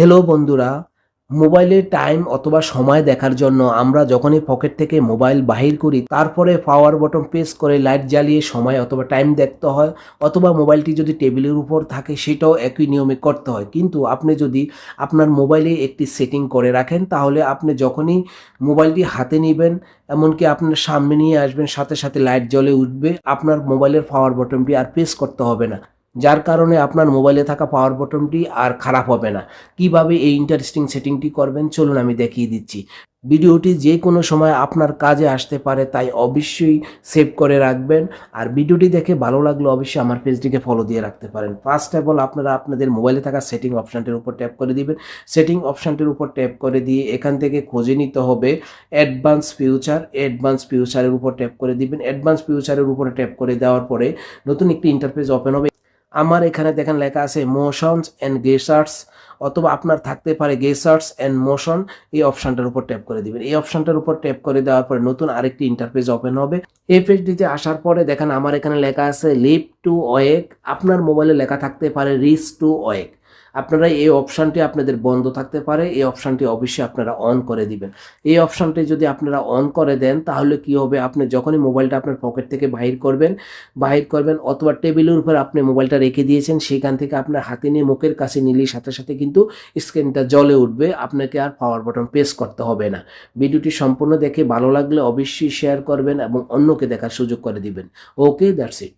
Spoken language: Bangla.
হ্যালো বন্ধুরা মোবাইলে টাইম অথবা সময় দেখার জন্য আমরা যখনই পকেট থেকে মোবাইল বাহির করি, তারপরে পাওয়ার বটন প্রেস করে লাইট জ্বালিয়ে সময় অথবা টাইম দেখতে হয়, অথবা মোবাইলটি যদি টেবিলের উপর থাকে, সেটাও একই নিয়মে করতে হয়। কিন্তু আপনি যদি আপনার মোবাইলে একটি সেটিং করে রাখেন, তাহলে আপনি যখনই মোবাইলটি হাতে নেবেন, এমনকি আপনার সামনে নিয়ে আসবেন, সাথে সাথে লাইট জ্বলে উঠবে, আপনার মোবাইলের পাওয়ার বটনটি আর প্রেস করতে হবে না। যার কারণে আপনার মোবাইলে থাকা পাওয়ার বটনটি আর খারাপ হবে না। কীভাবে এই ইন্টারেস্টিং সেটিংটি করবেন? চলুন আমি দেখিয়ে দিচ্ছি। ভিডিওটি যে কোনো সময় আপনার কাজে আসতে পারে, তাই অবশ্যই সেভ করে রাখবেন। আর ভিডিওটি দেখে ভালো লাগলে অবশ্যই আমার পেজটিকে ফলো দিয়ে রাখতে পারেন। ফার্স্ট অফ অল আপনারা আপনাদের মোবাইলে থাকা সেটিং অপশানটির উপর ট্যাপ করে দিবেন। সেটিং অপশানটির উপর ট্যাপ করে দিয়ে এখান থেকে খুঁজে নিতে হবে অ্যাডভান্স ফিউচার অ্যাডভান্স ফিউচারের উপর ট্যাপ করে দিবেন। অ্যাডভান্স ফিউচারের উপরে ট্যাপ করে দেওয়ার পরে নতুন একটি ইন্টারফেস ওপেন হবে। আমার এখানে দেখেন লেখা আছে মোশনস অ্যান্ড গেসার্স অথবা আপনার থাকতে পারে গেসার্স অ্যান্ড মোশন এই অপশানটার উপর ট্যাপ করে দিবেন। এই অপশানটার উপর ট্যাপ করে দেওয়ার পরে নতুন আরেকটি ইন্টারফেস ওপেন হবে। এই পেজটিতে আসার পরে দেখেন আমার এখানে লেখা আছে লিপ টু ওয়েক আপনার মোবাইলে লেখা থাকতে পারে রিস টু ওয়েক আপনারা এই অপশানটি আপনাদের বন্ধ থাকতে পারে, এই অপশানটি অবশ্যই আপনারা অন করে দিবেন। এই অপশানটি যদি আপনারা অন করে দেন, তাহলে কি হবে? আপনি যখনই মোবাইলটা আপনার পকেট থেকে বাহির করবেন বাহির করবেন অথবা টেবিলের উপর আপনি মোবাইলটা রেখে দিয়েছেন, সেখান থেকে আপনার হাতে নিয়ে মুখের কাছে নিলে সাথে সাথে কিন্তু স্ক্রিনটা জ্বলে উঠবে, আপনাকে আর পাওয়ার বাটন প্রেস করতে হবে না। ভিডিওটি সম্পূর্ণ দেখে ভালো লাগলে অবশ্যই শেয়ার করবেন এবং অন্যকে দেখার সুযোগ করে দিবেন। Okay that's it